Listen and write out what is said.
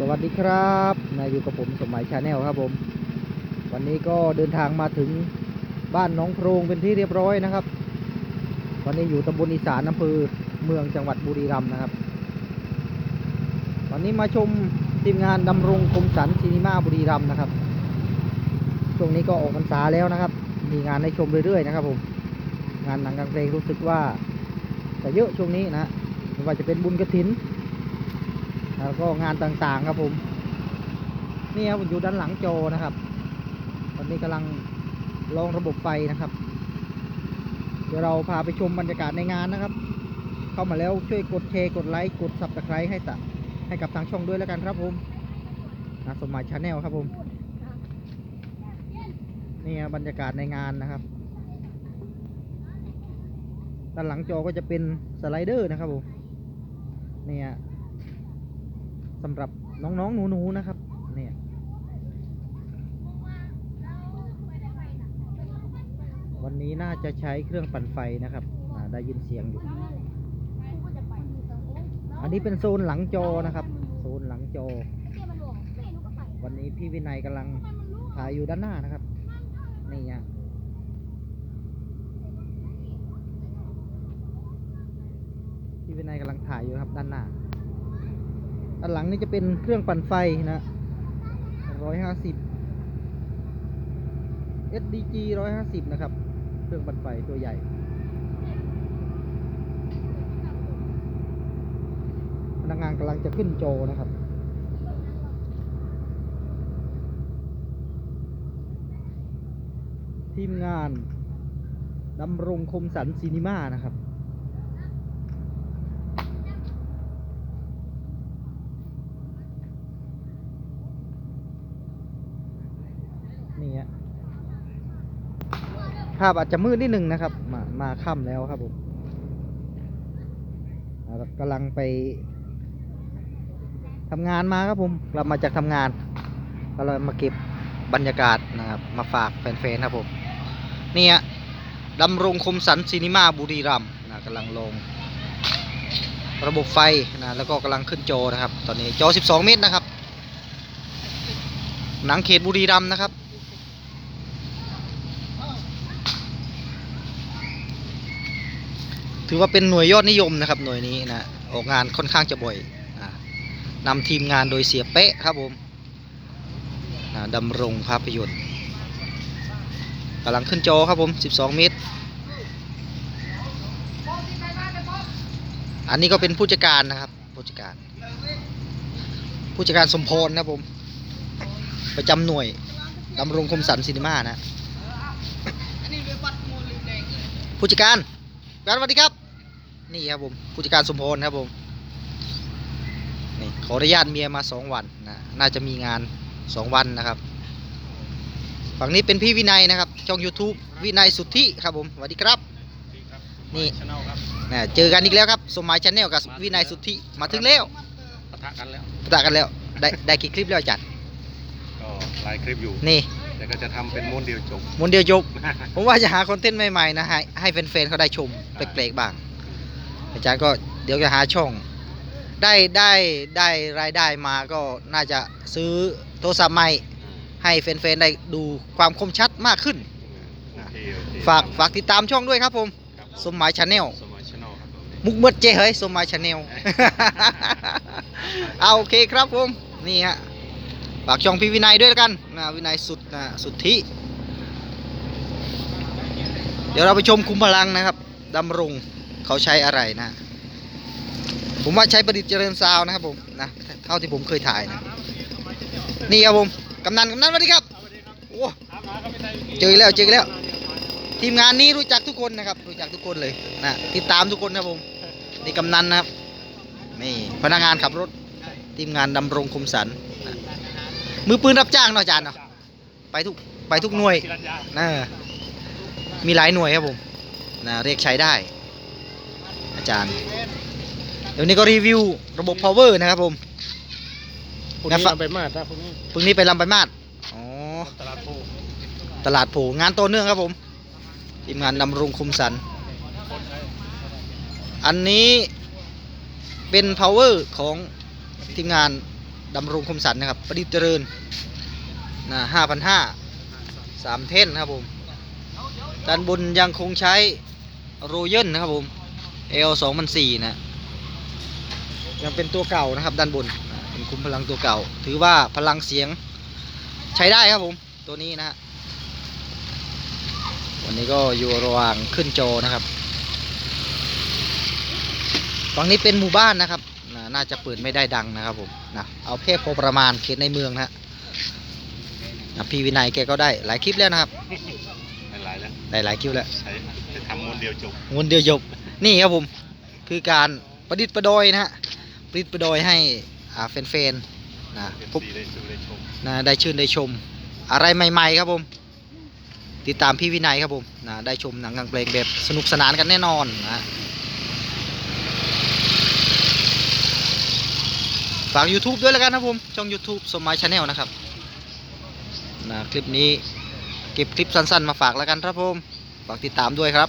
สวัสดีครับนายอยู่กับผมสมัยชาแนลครับผม วันนี้ก็เดินทางมาถึงบ้านน้องโพรงเป็นที่เรียบร้อยนะครับวันนี้อยู่ตำบลอีสานอำเภอเมืองจังหวัดบุรีรัมย์นะครับ วันนี้มาชมทีมงานดำรงคมสันซีนีมาบุรีรัมย์นะครับ ช่วงนี้ก็ออกพรรษาแล้วนะครับ มีงานให้ชมเรื่อยๆนะครับผม งานหนังกลางเพลงรู้สึกว่าจะเยอะช่วงนี้นะไม่ว่าจะเป็นบุญกระถิน แล้วก็งานต่างๆครับผม นี่ครับผมอยู่ด้านหลังโจนะครับ ตอนนี้กำลังลองระบบไฟนะครับ เดี๋ยวเราพาไปชมบรรยากาศในงานนะครับ เข้ามาแล้วช่วยกดแชร์กดไลค์กด subscribe ให้ตะให้กับทางช่องด้วยแล้วกันครับผมนะสมหมายชาแนลครับผม นี่ครับบรรยากาศในงานนะครับ ด้านหลังจอก็จะเป็นสไลเดอร์นะครับผมเนี่ย สำหรับน้องๆหนูๆนะครับ เนี่ยวันนี้น่าจะใช้เครื่องปั่นไฟนะครับอ่าได้ยินเสียงอยู่ อันนี้เป็นโซนหลังจอนะครับ โซนหลังจอ วันนี้พี่วินัยกำลังถ่ายอยู่ด้านหน้านะครับ นี่ฮะพี่วินัยกำลังถ่ายอยู่ครับด้านหน้า ด้านหลังนี่จะเป็นเครื่องปั่นไฟนะร้อยห้าสิบ SDG ร้อยห้าสิบนะครับ เครื่องปั่นไฟตัวใหญ่ พนักงานกำลังจะขึ้นโจนะครับทีมงานดำรงคมสันซีนิมานะครับ นี่ฮะ ภาพอาจจะมืดนิดนึงนะครับ มามาค่ำแล้วครับผมกำลังไปทำงานมาครับผมกลับมาจากทำงานก็เลยมาเก็บบรรยากาศนะครับ มาฝากแฟนๆครับผมนี่ฮะดำรงคมสันซีนิมาบุรีรัมนะกำลังลง ระบบไฟนะแล้วก็กำลังขึ้นจอนะครับ ตอนนี้จอ12 เมตรนะครับ หนังเขตบุรีรัมนะครับ ถือว่าเป็นหน่วยยอดนิยมนะครับหน่วยนี้นะออกงานค่อนข้างจะบ่อยนะนำทีมงานโดยเสียเป๊ะครับผมดำรงภาพยนตร์กำลังขึ้นจอครับผม 12 เมตร อันนี้ก็เป็นผู้จัดการนะครับ ผู้จัดการ ผู้จัดการสมพรนะครับผม ประจำหน่วยดำรงคมสันซินิมานะผู้จัดการการสวัสดีครับ นี่ครับผมผู้จัดการสมพรครับผมนี่ขออนุญาตเมียมาสองวันนะน่าจะมีงานสองวันนะครับ ฝั่งนี้เป็นพี่วินัยนะครับ ช่อง YouTube วินัยสุทธิครับผมสวัสดีครับ นี่ชแนลครับนะเจอกันอีกแล้วครับ สมหมายชาแนลกับวินัยสุทธิมาถึงแล้วปะทะกันแล้วปะทะกันแล้ว ได้ได้กี่คลิปแล้วอาจัดก็หลายคลิปอยู่นี่แต่ก็จะทำเป็นม้วนเดียวจบมวนเดียวจบผมว่าจะหาคอนเทนต์ใหม่ๆนะให้ให้แฟนๆเขาได้ชมแปลกๆบ้าง อาจารย์ก็เดี๋ยวจะหาช่อง ได้ได้ได้รายได้มาก็น่าจะซื้อโทรศัพท์ใหม่ให้แฟนๆได้ดูความคมชัดมากขึ้น โอเคโอเคฝากฝากติดตามช่องด้วยครับผม ครับสมหมายชาแนลสมัยชแนลครับมุกเมืดเจเฮ้ยสมหมายชาแนล เอาโอเคครับผม นี่ฮะฝากช่องพี่วินัยด้วยแล้วกันนะวินัยสุดนะสุดที่เดี๋ยวเราไปชมคุมพลังนะครับดำรง เขาใช้อะไรนะ ผมว่าใช้ประดิษฐ์เจริญซาวนะครับผมนะเท่าที่ผมเคยถ่ายนะนี่ครับผมกำนันกำนันสวัสดีครับโอ้เจออกแล้วเจออกแล้ว ทีมงานนี้รู้จักทุกคนนะครับ รู้จักทุกคนเลยนะติดตามทุกคนครับผมนี่กำนันนะครับนี่พนักงานขับรถทีมงานดำรงคมสันนะมือปืนรับจ้างเนาะอาจารย์เนาะไปทุกไปทุกหน่วยนะมีหลายหน่วยครับผมนะเรียกใช้ได้ อาจารย์ เดี๋ยวนี้ก็รีวิวระบบ power นะครับผมพวกงั้นี้นฝากเอาไปมาดนะพวกนี้พรุ่งนี้ไปลำไปมาดอ๋อ ตลาดโพตลาดโผงานต่อเนื่องครับผมทีมงานดำรงคุมสัน อันนี้เป็น power ของทีมงานดำรงคมสันนะครับ ประดิษฐ์เจริญนะห้าพันห้าสามเท่นครับผม ด้านบนยังคงใช้โรเยนนะครับผม L 2 0 0นะยังเป็นตัวเก่านะครับด้านบนอ่าเป็นคุมพลังตัวเก่า ถือว่าพลังเสียงใช้ได้ครับผมตัวนี้นะฮะวันนี้ก็อยู่ระหว่างขึ้นจอนะครับฝั่งนี้เป็นหมู่บ้านนะครับนะน่าจะเปิดไม่ได้ดังนะครับผมนะเอาแค่พอประมาณเขตในเมืองนะฮะนะพี่วินัยแกก็ได้หลายคลิปแล้วนะครับ หลายๆแล้วได้หลายคลิปแล้วใช้จะทำม้วนเดียวจบงวนเดียวจบ นี่ครับผมคือการประดิษฐ์ประดอยนะฮะประดิษฐ์ประดอยให้อ่าแฟนๆนะเอฟพบซีได้ดูได้ชมนะได้ชื่นได้ชม อะไรใหม่ ๆ ครับผม ติดตามพี่วินัยครับผมนะได้ชมหนังกลางเพลงแบบสนุกสนานกันแน่นอนนะฝาก YouTube ด้วยแล้วกันครับผม ช่อง YouTube สมัยชาแนลนะครับนะคลิปนี้เก็บคลิปสั้นๆ มาฝากแล้วกันครับผม ฝากติดตามด้วยครับ